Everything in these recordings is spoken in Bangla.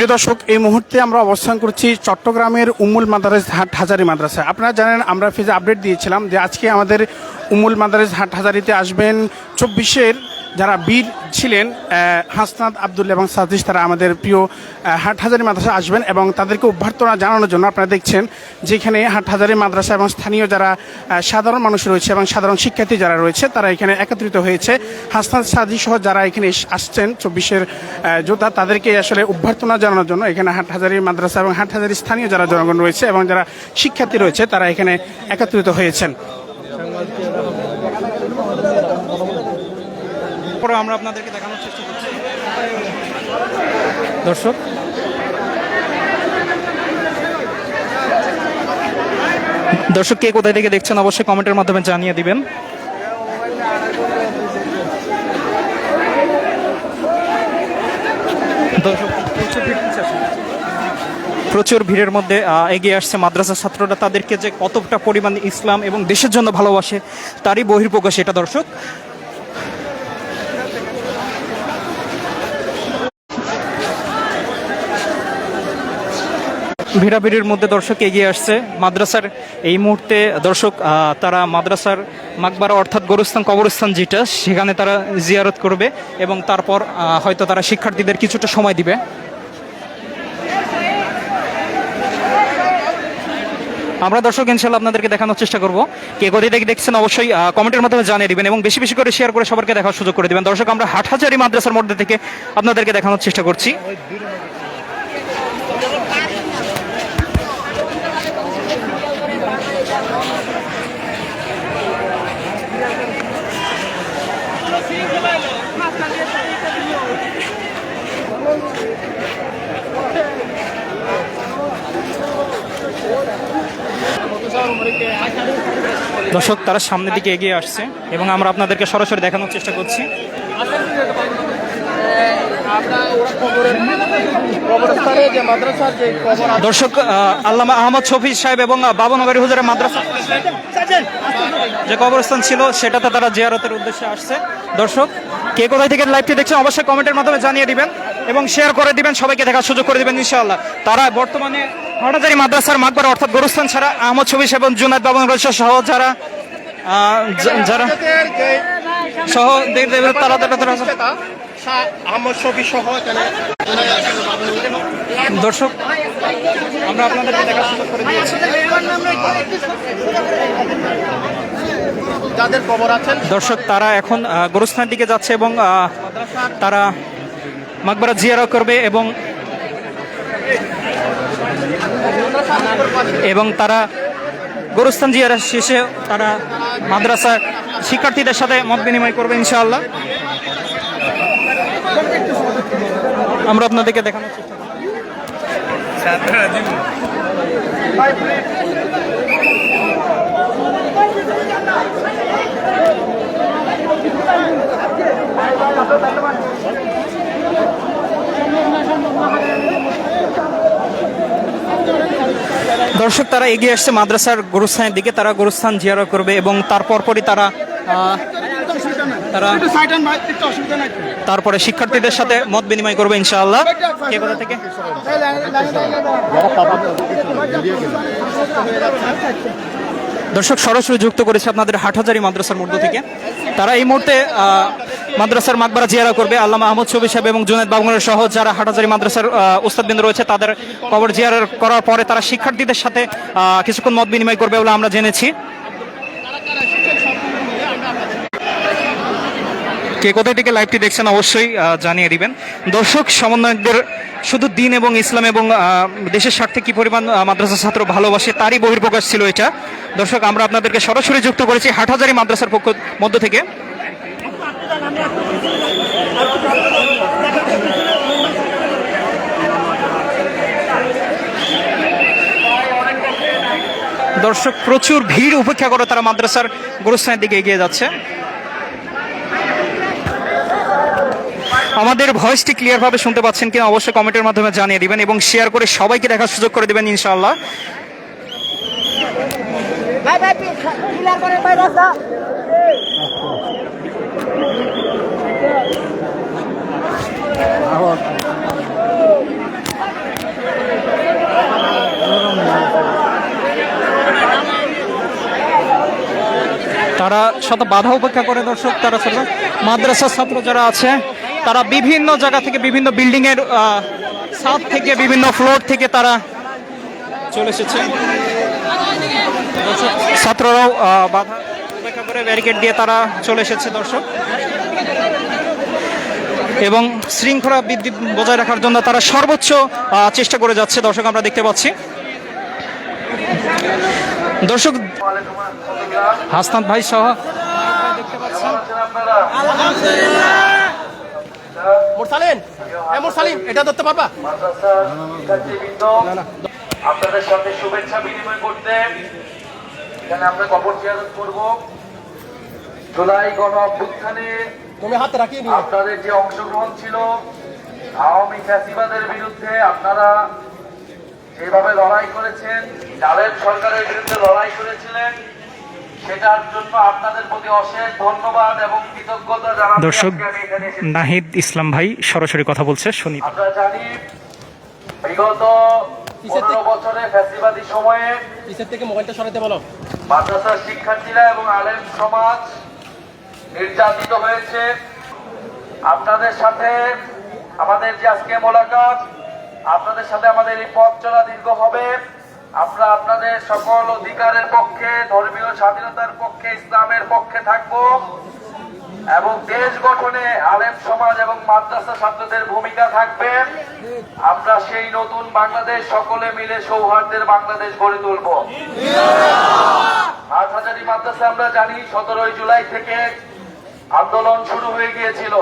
প্রিয় দর্শক, এই মুহূর্তে আমরা অবস্থান করছি চট্টগ্রামের উমুল মাদারেস হাট হাজারি মাদ্রাসা আপনারা জানেন, আমরা ফেজে আপডেট দিয়েছিলাম যে আজকে আমাদের উমুল মাদারেস হাট হাজারিতে আসবেন চব্বিশের যারা বীর ছিলেন আহ, হাসনাত আবদুল্লা এবং সাজিশ তারা আমাদের প্রিয় আহ, হাট হাজারি মাদ্রাসা আসবেন এবং তাদেরকে অভ্যর্থনা জানানোর জন্য আপনারা দেখছেন যেখানে হাট হাজারি মাদ্রাসা এবং স্থানীয় যারা সাধারণ মানুষ রয়েছে এবং সাধারণ শিক্ষার্থী যারা রয়েছে তারা এখানে একত্রিত হয়েছে। হাসনাত সাজি সহ যারা এখানে আসছেন চব্বিশের যোদ্ধা তাদেরকে আসলে অভ্যর্থনা জানানোর জন্য এখানে হাট হাজারি মাদ্রাসা এবং হাট হাজারি স্থানীয় যারা জনগণ রয়েছে এবং যারা শিক্ষার্থী রয়েছে তারা এখানে একত্রিত হয়েছেন। পরে আমরা আপনাদেরকে দেখানোর চেষ্টা করছি। দর্শক। দর্শক, কে কোথায় থেকে দেখছেন অবশ্যই কমেন্টের মাধ্যমে জানিয়ে দিবেন? প্রচুর ভিড়ের মধ্যে এগিয়ে আসছে মাদ্রাসা ছাত্ররা। তাদেরকে যে কতটা পরিমাণ ইসলাম এবং দেশের জন্য ভালোবাসে, তারই বহির্প্রকাশ এটা, দর্শক। ভিড়াভিড়ির মধ্যে দর্শক এগিয়ে আসছে। মাদ্রাসার এই মুহূর্তে দর্শক তারা মাদ্রাসার মাকবারা অর্থাৎ গরুস্থান, কবরস্থান যেটা, সেখানে তারা জিয়ারত করবে এবং তারপর হয়তো তারা শিক্ষার্থীদের কিছুটা সময় দিবে। আমরা দর্শক ইনশাল্লাহ আপনাদেরকে দেখানোর চেষ্টা করব। কে কোথায় থেকে দেখছেন অবশ্যই কমেন্টের মাধ্যমে জানিয়ে দিবেন এবং বেশি বেশি করে শেয়ার করে সবারকে দেখার সুযোগ করে দিবেন। দর্শক, আমরা হাটহাজারি মাদ্রাসার মধ্যে থেকে আপনাদেরকে দেখানোর চেষ্টা করছি। দর্শক, তারা সামনের দিকে এগিয়ে আসছে এবং আমরা আপনাদেরকে সরাসরি দেখানোর চেষ্টা করছি। দর্শক আল্লামা আহমদ শফি সাহেব এবং বাবনগরী হুজুরের মাদ্রাসা যে কবরস্থান ছিল, সেটাতে তারা জিয়ারতের উদ্দেশ্যে আসছে। দর্শক, কে কোথায় থেকে লাইভটি দেখছেন, অবশ্যই কমেন্টের মাধ্যমে জানিয়ে দিবেন এবং শেয়ার করে দিবেন, সবাইকে দেখার সুযোগ করে দিবেন, ইনশাআল্লাহ। তারা বর্তমানে হাটাজারি মাদ্রাসার মাকবার অর্থাৎ গরুস্থান ছাড়া আহমদ সাহেব এবং জুনাদ বাবনগর সহ যারা যারা সহ তারা দর্শক আমরা আপনাদেরকে দেখার সুযোগ করে দিয়েছি। যাদের কবর আছেন দর্শক তারা এখন আহ, গোরস্থানের দিকে যাচ্ছে এবং তারা মাকবারা জিয়ারা করবে এবং এবং তারা গোরস্থান জিয়ারা শেষে তারা মাদ্রাসা শিক্ষার্থীদের সাথে মত বিনিময় করবে ইনশাআল্লাহ আমরা আপনাদেরকে দেখানোর চেষ্টা করব। দর্শক তারা এগিয়ে আসছে মাদ্রাসার গোরস্থানের দিকে তারা গোরস্থান জিয়ারা করবে এবং তারপর পরই তারা তারা তারপরে শিক্ষার্থীদের সাথে মত বিনিময় করবে ইনশাআল্লাহ। কে কোথা থেকে? দর্শক সরাসরি যুক্ত করেছে আপনাদের হাটহাজারি মাদ্রাসার মধ্য থেকে। তারা এই মুহূর্তে মাদ্রাসার মাকবারা জিয়ারা করবে। আল্লামা আহমদ শবি সাহেব এবং জুনেদ বাবুনের সহ যারা হাটহাজারি মাদ্রাসার উস্তাদবৃন্দ রয়েছে, তাদের কবর জিয়ারা করার পরে তারা শিক্ষার্থীদের সাথে কিছুক্ষণ মত বিনিময় করবে বলে আমরা জেনেছি। কে কোথায় থেকে লাইভটি দেখছেন অবশ্যই জানিয়ে দিবেন। দর্শক, সমন্বয়কদের শুধু দিন এবং ইসলাম এবং দেশের স্বার্থে কি পরিমাণ মাদ্রাসা ছাত্র ভালোবাসে তারই বহির্প্রকাশ ছিল এটা। দর্শক, আমরা আপনাদেরকে সরাসরি যুক্ত করেছি হাটহাজারি মাদ্রাসার পক্ষ মধ্য থেকে। দর্শক প্রচুর ভিড় উপেক্ষা করে তারা মাদ্রাসার গুরুস্থানের দিকে এগিয়ে যাচ্ছে। আমাদের ভয়েসটি ক্লিয়ার ভাবে শুনতে পাচ্ছেন কিনা অবশ্যই কমেন্টের মাধ্যমে জানিয়ে দিবেন এবং শেয়ার করে সবাইকে দেখার সুযোগ করে দেবেন ইনশাআল্লাহ। ভাই ভাই তারা শত বাধা উপেক্ষা করে দর্শক, তারা মাদ্রাসার ছাত্র যারা আছে, তারা বিভিন্ন জায়গা থেকে বিভিন্ন বিল্ডিংয়ের ছাদ থেকে বিভিন্ন ফ্লোর থেকে তারা চলে এসেছে। ছাত্ররাও বাধা করে ব্যারিকেড দিয়ে তারা চলে এসেছে দর্শক। এবং শৃঙ্খলা বৃদ্ধি বজায় রাখার জন্য তারা সর্বোচ্চ চেষ্টা করে যাচ্ছে দর্শক আমরা দেখতে পাচ্ছি। দর্শক হাসনাত ভাই সহ মোরসালিন এ মোরসালিন এটা ধরতে পারবা? আপনাদের সাথে শুভেচ্ছা বিনিময় করতে এখানে আমরা কবর জিয়ারত করব। জুলাই গণ অভ্যুত্থানে তুমি হাতে রাখিয়ে আপনাদের যে অংশগ্রহণ ছিল আওয়ামী ফ্যাসিবাদের বিরুদ্ধে আপনারা যেভাবে লড়াই করেছেন সরকারের বিরুদ্ধে লড়াই করেছিলেন সেটার জন্য আপনাদের প্রতি অশেষ ধন্যবাদ এবং কৃতজ্ঞতা জানাতে দর্শক। নাহিদ ইসলাম ভাই সরাসরি কথা বলছে শুনি। আমরা জানি বিগত পনেরো বছরে ফ্যাসিবাদী সময়ে থেকে মোবাইলটা সরাতে বলো? মাদ্রাসার শিক্ষার্থীরা এবং আলেম সমাজ নির্যাতিত হয়েছে। আপনাদের সাথে আমাদের যে আজকে মোলাকাত, আপনাদের সাথে আমাদের এই পথ চলা দীর্ঘ হবে। আমরা আপনাদের সকল অধিকারের পক্ষে, ধর্মীয় স্বাধীনতার পক্ষে, ইসলামের পক্ষে থাকব এবং দেশ গঠনে আলেম সমাজ এবং মাদ্রাসা ছাত্রদের ভূমিকা থাকবে। আমরা সেই নতুন বাংলাদেশ, সকলে মিলে সৌহার্দ্যের বাংলাদেশ গড়ে তুলব। হাটহাজারি মাদ্রাসা আমরা জানি, সতেরোই জুলাই থেকে আন্দোলন শুরু হয়ে গিয়েছিল।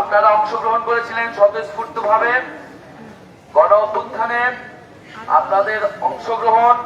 আপনারা অংশগ্রহণ করেছিলেন স্বতঃস্ফূর্ত ভাবে গণ অভ্যুত্থানে আপনাদের অংশগ্রহণ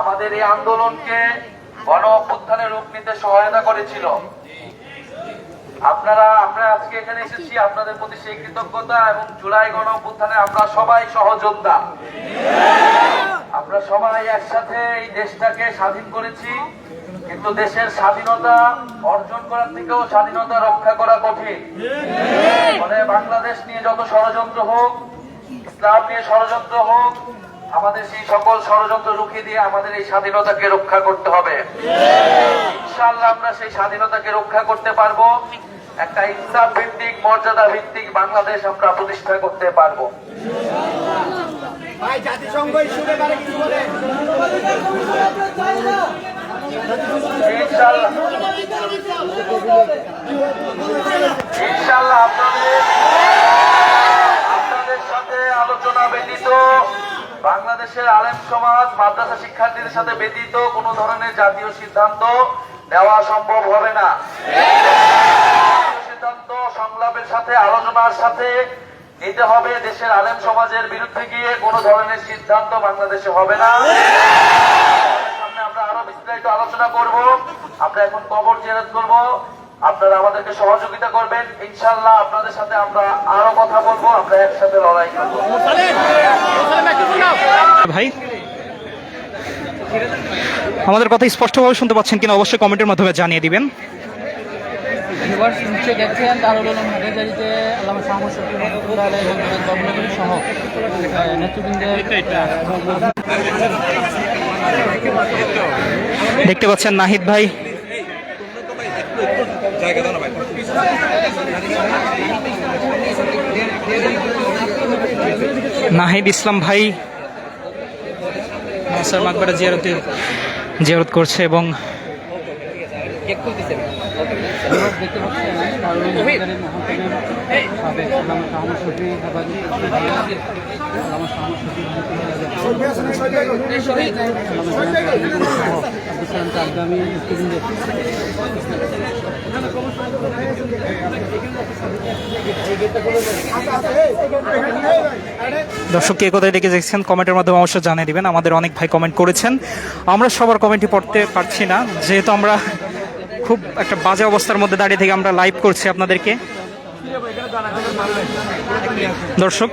আমাদের এই আন্দোলনকে গণ অভ্যুত্থানে রূপ নিতে সহায়তা করেছিল। আপনারা, আমরা আজকে এখানে এসেছি আপনাদের প্রতি সেই কৃতজ্ঞতা এবং জুলাই গণ অভ্যুত্থানে আমরা সবাই সহযোদ্ধা। আমরা সবাই একসাথে এই দেশটাকে স্বাধীন করেছি। কিন্তু দেশের স্বাধীনতা অর্জন করার থেকেও স্বাধীনতা রক্ষা করা কঠিন। মানে বাংলাদেশ নিয়ে যত ষড়যন্ত্র হোক, ইসলাম নিয়ে ষড়যন্ত্র হোক, আমাদের সেই সকল ষড়যন্ত্র রুখে দিয়ে আমাদের এই স্বাধীনতাকে রক্ষা করতে হবে। ইনশাআল্লাহ আমরা সেই স্বাধীনতাকে রক্ষা করতে পারব। একটা ইনসাফ ভিত্তিক মর্যাদা ভিত্তিক বাংলাদেশ আমরা প্রতিষ্ঠা করতে পারব। জাতিসংঘ ইনশাআল্লাহ আপনাদের আপনাদের সাথে আলোচনা ব্যতীত, বাংলাদেশের আলেম সমাজ, মাদ্রাসা শিক্ষার্থীদের সাথে ব্যতীত কোনো ধরনের জাতীয় সিদ্ধান্ত দেওয়া সম্ভব হবে না। সিদ্ধান্ত সংলাপের সাথে, আলোচনার সাথে নিতে হবে। দেশের আলেম সমাজের বিরুদ্ধে গিয়ে কোনো ধরনের সিদ্ধান্ত বাংলাদেশে হবে না সামনে আমরা আরও বিস্তারিত আলোচনা করব। আমরা এখন কবর জিয়ারত করব। আপনারা আমাদেরকে সহযোগিতা করবেন। ইনশাল্লাহ আপনাদের সাথে আমরা আরও কথা বলব। আমরা একসাথে লড়াই করব। ভাই আমাদের কথা স্পষ্টভাবে শুনতে পাচ্ছেন কিনা অবশ্যই কমেন্টের মাধ্যমে জানিয়ে দিবেন। দেখছেন হাটাজারিতে আল্লামা রহমতুল্লাহ সহ নেতৃবৃন্দের দেখতে পাচ্ছেন নাহিদ ভাই। নাহিদ ইসলাম ভাই স্যার মাকবারা জিয়ারতে জিয়ারত করছে এবং এবার দর্শক, কে কোথায় দেখে দেখছেন কমেন্টের মাধ্যমে অবশ্যই জানিয়ে দিবেন। আমাদের অনেক ভাই কমেন্ট করেছেন। আমরা সবার কমেন্টই পড়তে পারছি না। যেহেতু আমরা খুব একটা বাজে অবস্থার মধ্যে দাঁড়িয়ে থেকে আমরা লাইভ করছি আপনাদেরকে। দর্শক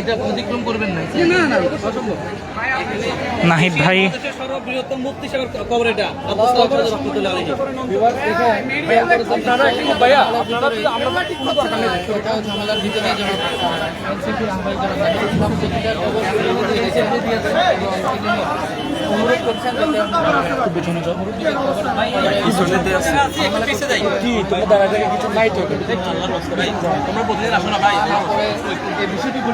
এটা অতিক্রম করবেন না। নাহিদ ভাই। সর্ববৃহত্তম মুক্তি কবর এটা। বিষয়টি।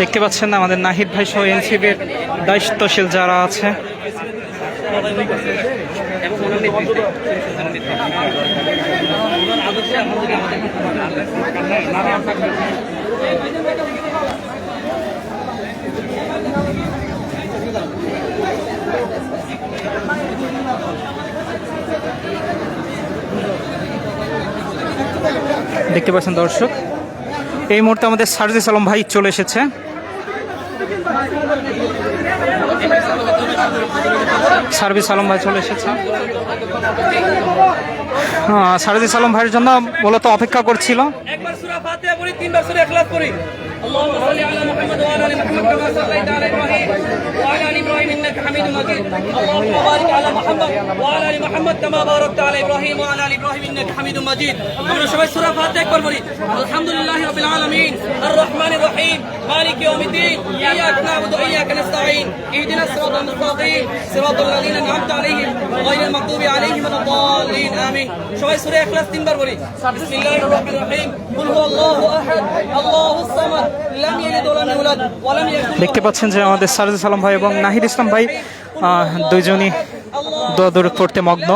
দেখতে পাচ্ছেন আমাদের নাহিদ ভাই সহ এনসিবির দায়িত্বশীল যারা আছে। দেখতে পাচ্ছেন দর্শক। এই মুহূর্তে আমাদের সার্জিস আলম ভাই চলে এসেছে। সার্ভিস আলম ভাই চলে এসেছে। সার্জিস আলম ভাইয়ের জন্য মূলত অপেক্ষা করছিল। একবার সুরা ফাতে তিনবার সুরা এখলাস اللهم صل على محمد وعلى ال محمد كما صليت على ابراهيم وعلى ال ابراهيم انك حميد مجيد اللهم بارك على محمد وعلى ال محمد كما باركت على ابراهيم وعلى ال ابراهيم انك حميد مجيد আমরা সবাই সূরা ফাতিহা একবার পড়ি আলহামদুলিল্লাহি রাব্বিল আলামিন আর রহমানির রহিম মালিক ইয়াউমিদ্দিন ইয়াক না'বুদু ওয়া ইয়াক নাস্তাঈন ইহদিনাস সিরাতাল মুস্তাকিম সিরাতাল লাযিনা আন'আমতা আলাইহিম গায়রিল মাগদুবি আলাইহিম ওয়ালাদ-দাল্লিন আমিন সবাই সুরে ইখলাস তিনবার বলি। বিসমিল্লাহির রহমানির রহিম। কুল হুয়াল্লাহু আহাদ আল্লাহুস সামাদ লাম ইয়ালিদ ওয়ালাম ইউলাদ ওয়ালাম ইয়াকুল দেখতে পাচ্ছেন যে আমাদের সারজ আলম ভাই এবং নাহিদ ইসলাম ভাই দুইজনই দোয়া দৌড় করতে মগ্ন।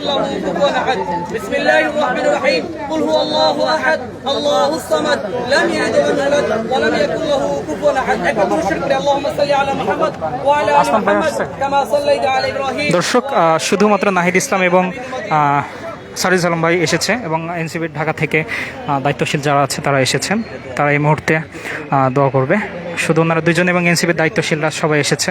ولم يكن له كفوا احد بسم الله الرحمن الرحيم قل هو الله احد الله الصمد لم يلد ولم يولد ولم يكن له كفوا احد اكبر شكر اللهم صل على محمد وعلى ال محمد كما صليت على ابراهيم দর্শক আহ, শুধুমাত্র নাহিদ ইসলাম এবং আহ, সারিজ আলম ভাই এসেছে এবং এনসিবির ঢাকা থেকে আহ, দায়িত্বশীল যারা আছে তারা এসেছেন তারা এই মুহূর্তে আহ, দোয়া করবে শুধু ওনারা দুজন এবং এনসিবির দায়িত্বশীলরা সবাই এসেছে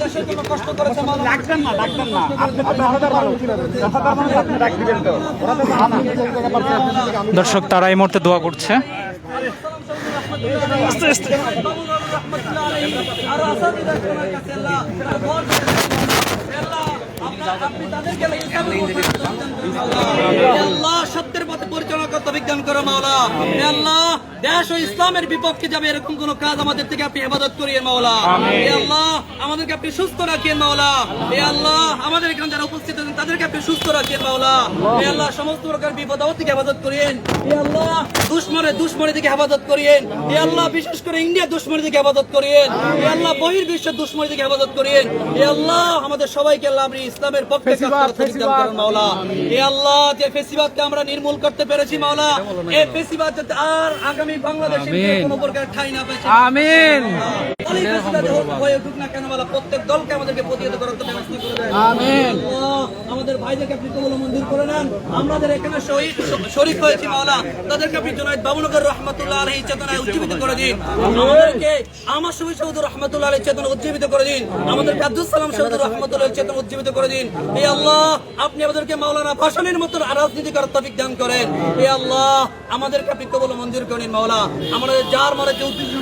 দেশের জন্য কষ্ট করেছে মানুষ দর্শক তারা এই মুহূর্তে দোয়া করছে আর আসামিদের কাছে আল্লাহ আল্লাহ আপনার- আপনি তাদেরকে ইসলামের পথে হে আল্লাহ সত্যের পথে পরিচালনা করতে বিজ্ঞান করো মাওলা। আল্লাহ দেশ ও ইসলামের বিপক্ষে যাবে এরকম কোন কাজ আমাদের থেকে আপনি হেফাজত করিয়ে মাওলা। আল্লাহ আমাদেরকে আপনি সুস্থ রাখিয়ে মাওলা। আল্লাহ আমাদের এখানে যারা উপস্থিত আছেন তাদেরকে আপনি সুস্থ রাখিয়ে মাওলা। আল্লাহ। সমস্ত প্রকার বিপদ থেকে হেফাজত করিয়েন। আল্লাহ দুশ্মনের দুশ্মনী থেকে হেফাজত করিয়েন। আল্লাহ বিশেষ করে ইন্ডিয়া দুশ্মনী থেকে হেফাজত করিয়েন। হে আল্লাহ বহির বিশ্বের দুশ্মনী থেকে হেফাজত করিয়েন। আল্লাহ আমাদের সবাইকে আল্লাহ আপনি ইসলামের পক্ষে মাওলা। আল্লাহ যে ফেসিবাদকে আমরা নির্মূল করতে পেরেছি মাওলা এই ফেসিবাদ যাতে আর আগামী বাংলাদেশে কোনো প্রকার ঠাই না পেয়েছে আমিন। হয়ে উঠুক না কেন মাওলা প্রত্যেক দলকে আমাদেরকে প্রতিহত করার ব্যবস্থা করে আমিন। আমাদের ভাইদেরকে আপনি কবল মঞ্জুর করে নেন। আমাদের এখানে শহীদ শরীফ হয়েছে মাওলা। তাদেরকে আপনি জনায়ত বাবুনগর রহমতুল্লাহ আলহী চেতনায় উজ্জীবিত করে দিন। আমাদেরকে আমার শহীদ সৌদুর রহমতুল্লাহ আলহী চেতনা উজ্জীবিত করে দিন। আমাদেরকে আব্দুল সালাম সৌদুর রহমতুল্লাহ চেতনা উজ্জীবিত করে দিন। হে আল্লাহ, আপনি আমাদেরকে মাওলানা ভাষণের মতো রাজনীতি করার তফিক দান করেন। হে আল্লাহ, আমাদেরকে আপনি কবল মঞ্জুর করেন মাওলা। আমাদের যার মারা যে উদ্দেশ্য